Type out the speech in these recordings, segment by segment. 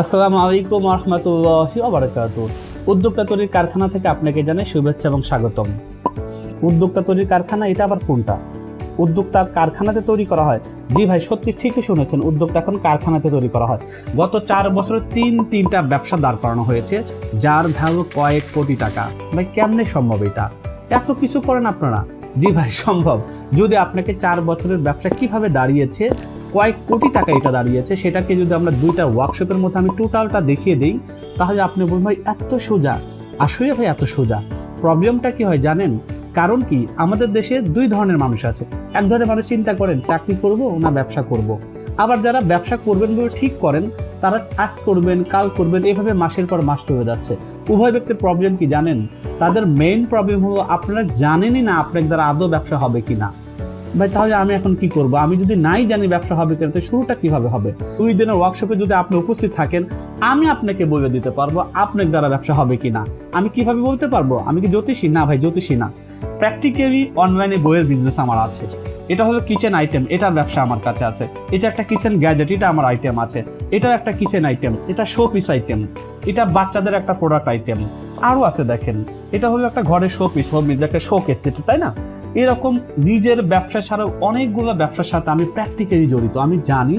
আসসালামু আলাইকুম রহমতুল্লাহি আবরকাত উদ্যোক্তা তৈরির কারখানা থেকে আপনাকে জানাই শুভেচ্ছা এবং স্বাগতম। উদ্যোক্তা তৈরির কারখানা, এটা আবার কোনটা? উদ্যোক্তা কারখানাতে তৈরি করা হয়। জি ভাই, সত্যি ঠিকই শুনেছেন, উদ্যোক্তা এখন কারখানাতে তৈরি করা হয়। গত চার বছরে তিন, তিনটা ব্যবসা দাঁড় করানো হয়েছে, যার ভ্যালু কয়েক কোটি টাকা। ভাই, কেমনে সম্ভব এটা? এত কিছু করেন আপনারা? জি ভাই, সম্ভব। যদি আপনাকে চার বছরের ব্যবসা কীভাবে দাঁড়িয়েছে কয়েক কোটি টাকা এটা দাঁড়িয়েছে। সেটাকে যদি আমরা দুইটা ওয়ার্কশপের মধ্যে আমি টোটালটা দেখিয়ে দিই, তাহলে আপনি বলুন ভাই, এত সোজা। আসলে ভাই, এত সোজা। প্রবলেমটা কি হয় জানেন? কারণ কি? আমাদের দেশে দুই ধরনের মানুষ আছে। এক ধরনের মানুষ চিন্তা করেন, চাকরি করব না ব্যবসা করব। আবার যারা ব্যবসা করবেন বলে ঠিক করেন, তারা আজ করবেন, কাল করবেন, এভাবে মাসের পর মাস চলে যাচ্ছে। উভয় ব্যক্তির প্রবলেম কি জানেন? তাদের মেইন প্রবলেম হলো, আপনারা জানেনই না আপনার দ্বারা আদৌ ব্যবসা হবে কি না ভাই, তাহলে আমি এখন কি করব? আমি যদি নাই জানি ব্যবসা হবে কিনা শুরুটা কীভাবে হবে? দুই দিনের ওয়ার্কশপে যদি আপনি উপস্থিত থাকেন, আমি আপনাকে বলে দিতে পারব, আপনার দ্বারা ব্যবসা হবে কিনা। আমি কীভাবে বলতে পারব? আমি কি জ্যোতিষী? না ভাই, জ্যোতিষী না। প্র্যাকটিক্যালি অনলাইনে বইয়ের বিজনেস আমার আছে। এটা হলো কিচেন আইটেম এটার ব্যবসা আমার কাছে আছে। এটা একটা কিচেন গ্যাজেট এটা আমার আইটেম আছে। এটাও একটা কিচেন আইটেম এটা শো পিস আইটেম এটা বাচ্চাদের একটা প্রোডাক্ট আইটেম আরও আছে দেখেন। এটা হলো একটা ঘরের শো পিস হোম একটা শো কেস এটা তাই না? এরকম নিজের ব্যবসা ছাড়াও অনেকগুলো ব্যবসার সাথে আমি প্র্যাকটিক্যালি জড়িত। আমি জানি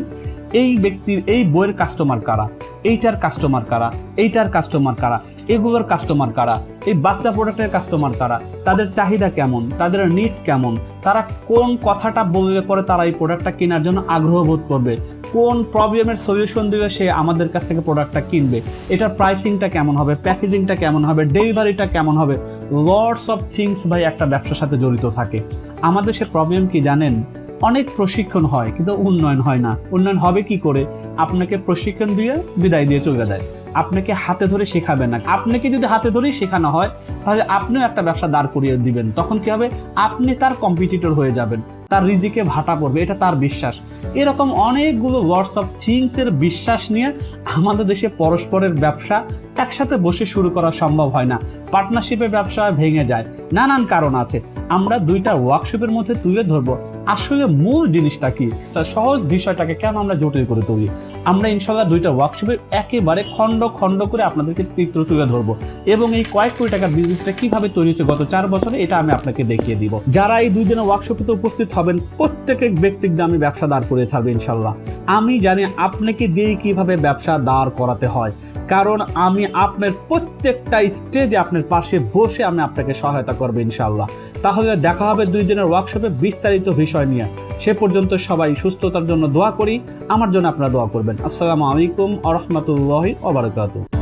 এই ব্যক্তির, এই বইয়ের কাস্টমার কারা, এইটার কাস্টমার কারা, এইটার কাস্টমার কারা, এগুলোর কাস্টমার কারা, এই বাচ্চা প্রোডাক্টের কাস্টমার কারা, তাদের চাহিদা কেমন, তাদের নিট কেমন, তারা কোন কথাটা বললে পরে তারা এই প্রোডাক্টটা কেনার জন্য আগ্রহ বোধ করবে কোন প্রবলেমের সলিউশন দিলে সে আমাদের কাছ থেকে প্রোডাক্টটা কিনবে? এটার প্রাইসিংটা কেমন হবে? প্যাকেজিংটা কেমন হবে? ডেলিভারিটা কেমন হবে? লর্ডস অফ থিংস ভাই একটা ব্যবসার সাথে জড়িত থাকে। আমাদের সে প্রবলেম কি জানেন? অনেক প্রশিক্ষণ হয়, কিন্তু উন্নয়ন হয় না। উন্নয়ন হবে কি করে? আপনাকে প্রশিক্ষণ দিয়ে বিদায় দিয়ে চলে দেয় আপনাকে হাতে ধরে শেখাবে না। আপনাকে যদি হাতে ধরেই শেখানো হয়, তাহলে আপনিও একটা ব্যবসা দাঁড় করিয়ে দিবেন। তখন কি হবে? আপনি তার কম্পিটিটর হয়ে যাবেন। তার রিজিকে ভাটা পড়বে। এটা তার বিশ্বাস। এরকম অনেকগুলো ওয়ার্ডস অফ থিংসের বিশ্বাস নিয়ে আমাদের দেশে পরস্পরের ব্যবসা একসাথে বসে শুরু করা সম্ভব হয় না। পার্টনারশিপের ব্যবসা ভেঙে যায়। নানান কারণ আছে। আমরা দুইটা ওয়ার্কশপের মধ্যে তুলে ধরবো। আসলে মূল জিনিসটা কি? সহজ বিষয়টাকে কেন আমরা জটিল করে তুলি? আমরা ইনশাল্লাহ দুইটা ওয়ার্কশপের একেবারে খণ্ড খণ্ড করে আপনাদেরকে চিত্র তুলে ধরবো। এবং এই কয়েক কোটি টাকার বিজনেসটা কীভাবে তৈরি হয়েছে গত চার বছরে, এটা আমি আপনাকে দেখিয়ে দিব। যারা এই দুই দিনের ওয়ার্কশপে উপস্থিত হবেন, প্রত্যেক ব্যক্তির দামে ব্যবসা দাঁড় করে ছাড়বে ইনশাল্লাহ আমি জানি আপনাকে দিয়ে কীভাবে ব্যবসা দাঁড় করাতে হয়। কারণ আমি আপনার প্রত্যেকটা স্টেজে আপনার পাশে বসে আমি আপনাকে সহায়তা করব ইনশাল্লাহ তাহলে দেখা হবে দুই দিনের ওয়ার্কশপে বিস্তারিত বিষয় নিয়ে। সে পর্যন্ত সবাই সুস্থতার জন্য দোয়া করি, আমার জন্য আপনারা দোয়া করবেন। আসসালামু আলাইকুম আ রহমতুল্লাহি ওবরাকাতু